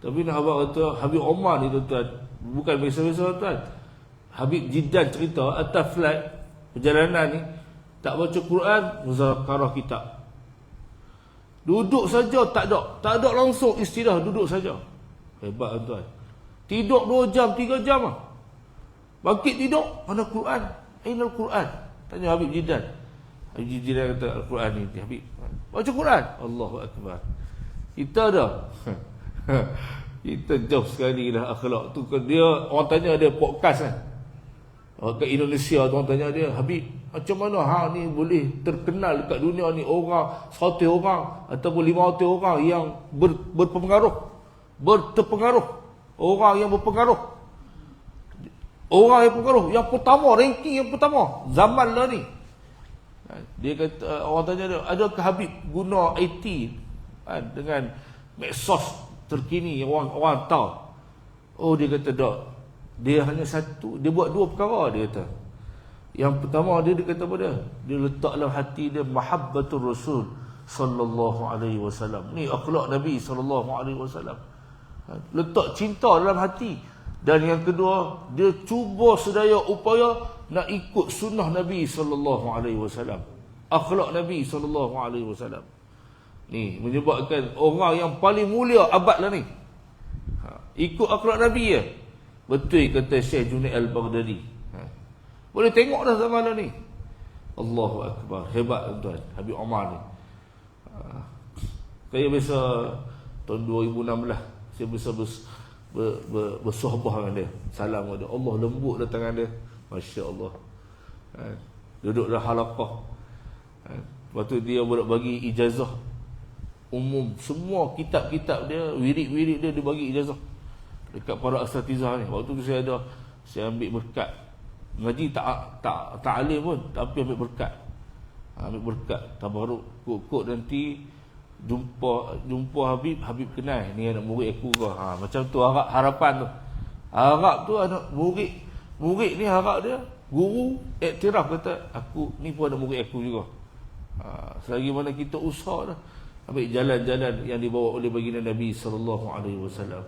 Tapi nak abang kata Habib Omar ni tuan-tuan Bukan biasa-biasa tuan Habib Jidan cerita atas flight Perjalanan ni Tak baca Quran Muzakarah kitab. Duduk saja tak ada. Tak ada langsung istirahat duduk saja. Hebat tuan Tidur 2 jam 3 jam lah. Bangkit tidur Mana Quran? Aina Quran. Tanya Habib Jidan Habib Jidan kata Al-Quran ni Habib. Baca Quran. Allahu Akbar. Kita dah Kita jauh sekali dah akhlak tu kan dia orang tanya dia podcast kan. Oh, ke Indonesia orang tanya dia, Habib, macam mana ha ni boleh terkenal dekat dunia ni orang 100 orang ataupun 500 orang yang ber, berpengaruh, berterpengaruh, orang yang berpengaruh. Orang yang berpengaruh yang pertama, ranking yang pertama zaman lah ni. Dia kata orang tanya dia, adakah Habib guna IT ha, dengan medsos terkini orang orang tahu. Oh dia kata tak. Dia hanya satu, dia buat dua perkara dia kata. Yang pertama dia dia kata apa dia? Dia letak dalam hati dia mahabbatur rasul sallallahu alaihi wasallam. Ni akhlak Nabi sallallahu alaihi wasallam. Ha, letak cinta dalam hati. Dan yang kedua, dia cuba sedaya upaya nak ikut sunnah Nabi sallallahu alaihi wasallam. Akhlak Nabi sallallahu alaihi wasallam. Ni menyebabkan orang yang paling mulia abad lah ni. Ha, ikut akhlak Nabi ya. Betul kata Syekh Junaid Al-Baghdadi. Ha. Boleh tengok dah zaman lah ni. Allahu Akbar. Hebat tuan Habib Omar ni. Ha. Saya biasa tahun 2016 saya bisa bers, ber, ber, bersohbah dengan dia. Salam kepada Allah lembut datang dengan dia. Masya Allah. Ha. Duduk dalam halakah. Ha. Lepas tu dia bagi ijazah umum. Semua kitab-kitab dia wirid-wirid dia dibagi ijazah. Dekat para asatizah ni. Waktu tu saya ada saya ambil berkat. Ngaji tak tak tak alim pun tapi ambil berkat. Ha, ambil berkat. Tabaruk kok-kok nanti jumpa jumpa Habib Habib kenal ni anak murid aku ke? Ha, macam tu harap harapan tu. Harap tu anak murid murid ni harap dia guru iktiraf kata aku ni pun anak murid aku juga. Ha, selagi mana kita usaha dah ambil jalan-jalan yang dibawa oleh baginda Nabi sallallahu alaihi wasallam